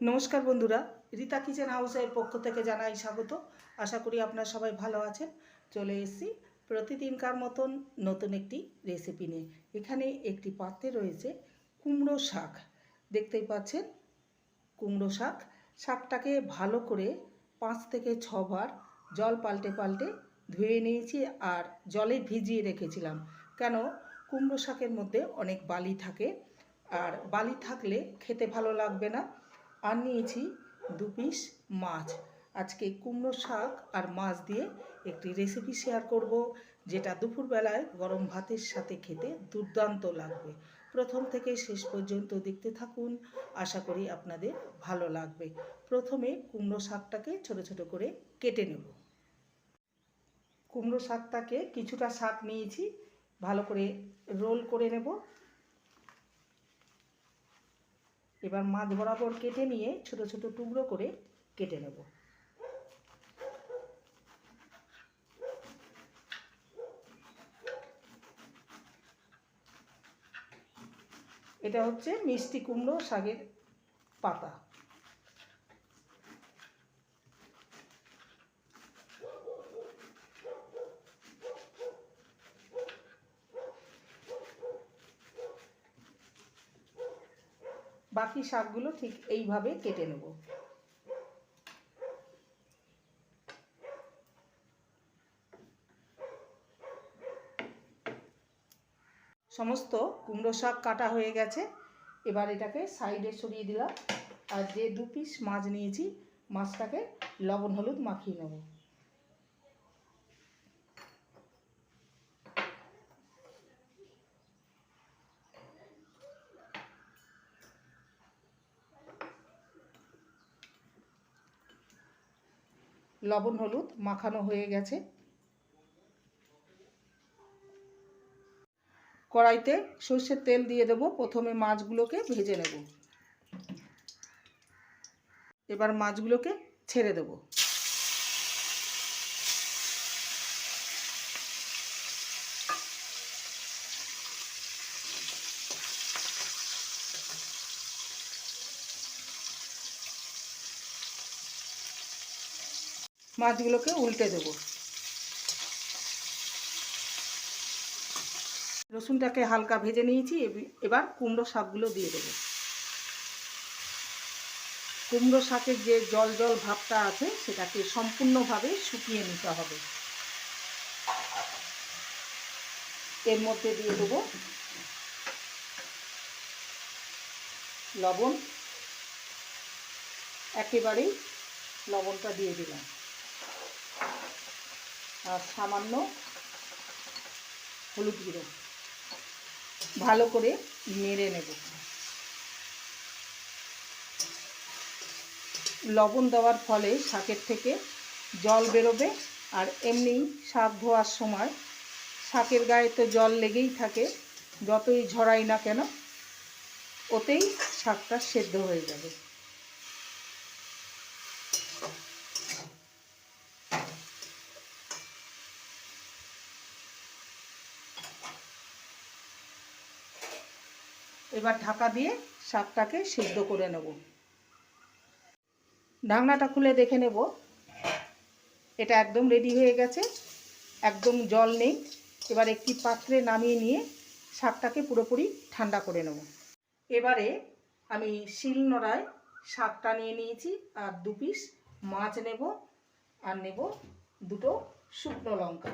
নমস্কার বন্ধুরা, রীতা কিচেন হাউসের পক্ষ থেকে জানাই স্বাগত। আশা করি আপনারা সবাই ভালো আছেন। চলে এসেছি প্রতিদিনকার মতন নতুন একটি রেসিপি নিয়ে। এখানে একটি পাত্রে রয়েছে কুমড়ো শাক। দেখতেই পাচ্ছেন, কুমড়ো শাক। শাকটাকে ভালো করে পাঁচ থেকে ছবার জল পাল্টে পাল্টে ধুয়ে নিয়েছি আর জলে ভিজিয়ে রেখেছিলাম। কেন? কুমড়ো শাকের মধ্যে অনেক বালি থাকে। আর বালি থাকলে খেতে ভালো লাগবে না। আর নিয়েছি দু পিস মাছ। আজকে কুমড়ো শাক আর মাছ দিয়ে একটি রেসিপি শেয়ার করব, যেটা দুপুরবেলায় গরম ভাতের সাথে খেতে দুর্দান্ত লাগবে। প্রথম থেকে শেষ পর্যন্ত দেখতে থাকুন, আশা করি আপনাদের ভালো লাগবে। প্রথমে কুমড়ো শাকটাকে ছোট ছোট করে কেটে নেব। কুমড়ো শাকটাকে কিছুটা শাক নিয়েছি, ভালো করে রোল করে নেব। এবার মাছ বরাবর কেটে নিয়ে ছোট ছোট টুকরো করে কেটে নেব। এটা হচ্ছে মিষ্টি কুমড়ো শাকের পাতা। বাকি শাকগুলো ঠিক এইভাবে কেটে নেব। সমস্ত কুমড়ো শাক কাটা হয়ে গেছে। এবার এটাকে সাইডে সরিয়ে দিলাম। আর যে দু পিস মাছ নিয়েছি, মাছটাকে লবণ হলুদ মাখিয়ে নেব। লবণ, হলুদ মাখানো হয়ে গেছে। কড়াইতে সর্ষের তেল দিয়ে দেব। প্রথমে মাছগুলোকে ভেজে নেব। এবার মাছগুলোকে ছেড়ে দেব। মাছগুলোকে উল্টে দেব। রসুনটাকে হালকা ভেজে নিয়েছি এবার কুমড়ো শাকগুলো দিয়ে দেবো। কুমড়ো শাকের যে জল জল ভাবটা আছে, সেটাকে সম্পূর্ণভাবে শুকিয়ে নিতে হবে। এর মধ্যে দিয়ে দেবো লবণ। একেবারেই লবণটা দিয়ে দিলাম। আর সামান্য হলুদ গুঁড়ো। ভালো করে নেড়ে নেব। লবণ দেওয়ার ফলে শাকের থেকে জল বেরোবে আর এমনি শাক ধোয়ার সময় শাকের গায়ে তো জল লেগেই থাকে, যতই ঝরাই না কেন, ওতেই শাকটা সেদ্ধ হয়ে যাবে। এবার ঢাকা দিয়ে শাকটাকে সিদ্ধ করে নেব। ঢাকনাটা খুলে দেখে নেব। এটা একদম রেডি হয়ে গেছে। একদম জল নেই। এবার একটি পাত্রে নামিয়ে নিয়ে শাকটাকে পুরোপুরি ঠান্ডা করে নেব। এবারে আমি শিল নোড়ায় শাকটা নিয়ে নিয়েছি আর দু পিস মাছ নেব আর নেব দুটো শুকনো লঙ্কা।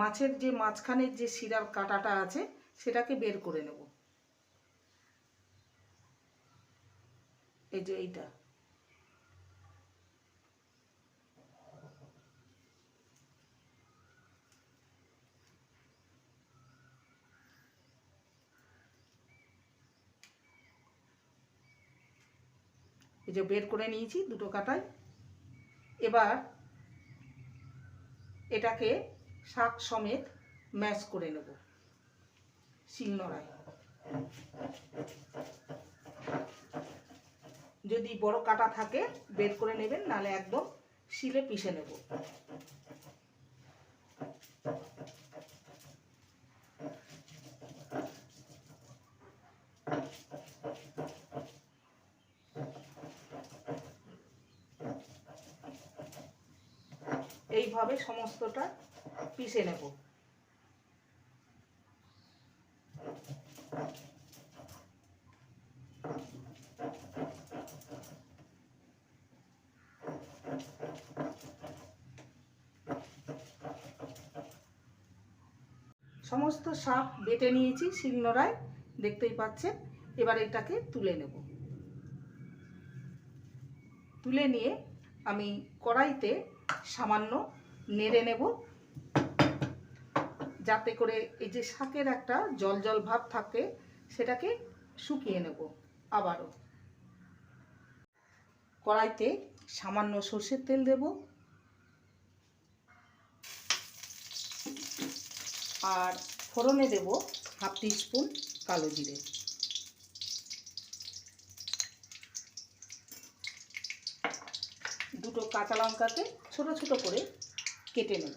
মাছের যে মাঝখানের যে শিরার কাটাটা আছে, সেটাকে বের করে নেব। এই যে এইটা। এই যে বের করে নিয়েছি দুটো কাটায়। এবার এটাকে শাক সমেত ম্যাশ করে নেব। শিলনোড়ায়। যদি বড় কাটা থাকে, বের করে নেবেন, নালে একদম শিলে পিষে নেব। এইভাবে সমস্তটা পিষে নেব। সমস্ত শাক বেটে নিয়েছি শিলনোড়ায়, দেখতেই পাচ্ছেন। এবার এটাকে তুলে নেব। তুলে নিয়ে আমি কড়াইতে সামান্য নেড়ে নেব। যাতে করে এই যে শাকের একটা জল জল ভাব থাকে, সেটাকে শুকিয়ে নেব আবারও। কড়াইতে সামান্য সর্ষের তেল দেব। আর ফোড়নে দেব হাফ স্পুন কালো জিরে। দুটো কাঁচা লঙ্কাকে ছোট ছোট করে কেটে নেব।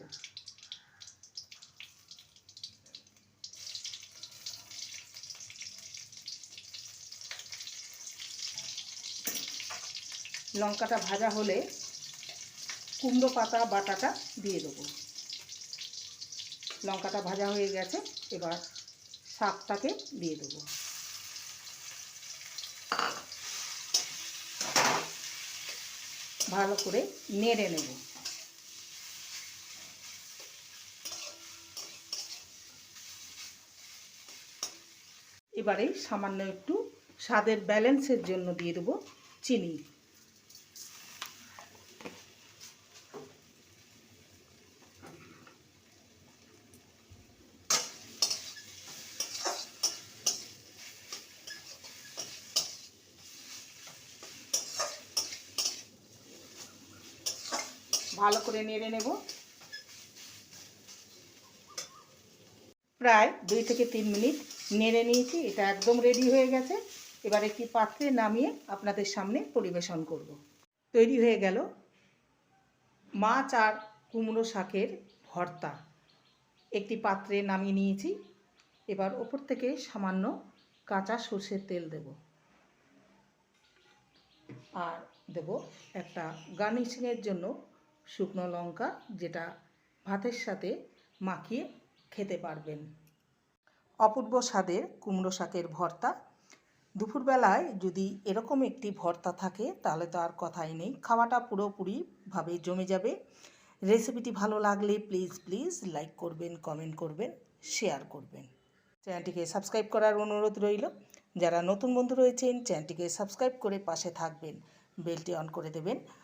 লঙ্কাটা ভাজা হলে কুমড়ো পাতা, বাটাটা দিয়ে দেবো। লঙ্কাটা ভাজা হয়ে গেছে, এবার শাকটাকে দিয়ে দেবো। ভালো করে নেড়ে নেব। এবারে সামান্য একটু স্বাদের ব্যালেন্সের জন্য দিয়ে দেবো চিনি। ভালো করে নেড়ে নেব। প্রায় দুই থেকে তিন মিনিট নেড়ে নিয়েছি, এটা একদম রেডি হয়ে গেছে। এবার একটি পাত্রে নামিয়ে আপনাদের সামনে পরিবেশন করব। তৈরি হয়ে গেল মাছ আর কুমড়ো শাকের ভর্তা। একটি পাত্রে নামিয়ে নিয়েছি, এবার ওপর থেকে সামান্য কাঁচা সর্ষের তেল দেব। আর দেব একটা গার্নিশিংয়ের জন্য শুকনো লঙ্কা যেটা ভাতের সাথে মাখিয়ে খেতে পারবেন। অপূর্ব স্বাদের কুমড়ো শাকের ভর্তা। দুপুরবেলায় যদি এরকম একটি ভর্তা থাকে, তাহলে তো আর কথাই নেই। খাওয়াটা পুরোপুরিভাবে জমে যাবে। রেসিপিটি ভালো লাগলে প্লিজ প্লিজ লাইক করবেন, কমেন্ট করবেন, শেয়ার করবেন। চ্যানেলটিকে সাবস্ক্রাইব করার অনুরোধ রইল। যারা নতুন বন্ধু রয়েছেন, চ্যানেলটিকে সাবস্ক্রাইব করে পাশে থাকবেন। বেলটি অন করে দেবেন।